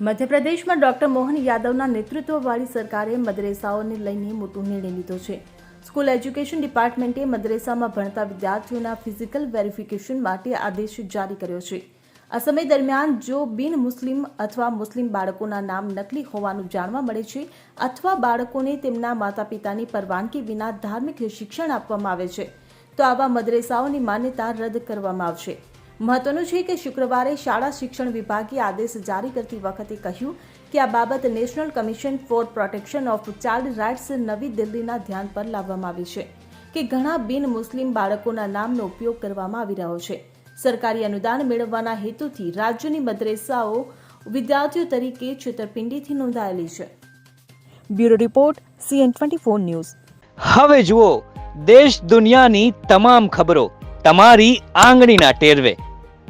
મધ્યપ્રદેશમાં ડોક્ટર મોહન યાદવના નેતૃત્વવાળી સરકારે મદરેસાઓને લઈને મોટો નિર્ણય લીધો છે. સ્કૂલ એજ્યુકેશન ડિપાર્ટમેન્ટે મદરેસામાં ભણતા વિદ્યાર્થીઓના ફિઝિકલ વેરિફિકેશન માટે આદેશ જારી કર્યો છે. આ સમય દરમિયાન જો બિન મુસ્લિમ અથવા મુસ્લિમ બાળકોના નામ નકલી હોવાનું જાણવા મળે છે અથવા બાળકોને તેમના માતા પિતાની પરવાનગી વિના ધાર્મિક શિક્ષણ આપવામાં આવે છે, તો આવા મદરેસાઓની માન્યતા રદ કરવામાં આવશે. મહત્વનું છે કે શુક્રવારે શાળા શિક્ષણ વિભાગે આદેશ જારી કરતી વખતે કહ્યું કે આ બાબત national commission for protection of child rights નવી દિલ્હીના ધ્યાન પર લાવવામાં આવી છે કે ઘણા બિન મુસ્લિમ બાળકોના નામનો ઉપયોગ કરવામાં આવી રહ્યો છે. સરકારી અનુદાન મેળવવાના હેતુથી રાજ્યની મદ્રેસાઓ વિદ્યાર્થીઓ તરીકે છેતરપિંડીથી નોંધાયેલી છે. Bureau report CN twenty four news. હવે જુઓ દેશ દુનિયાની તમામ ખબરો તમારી આંગળીના ટેરવે.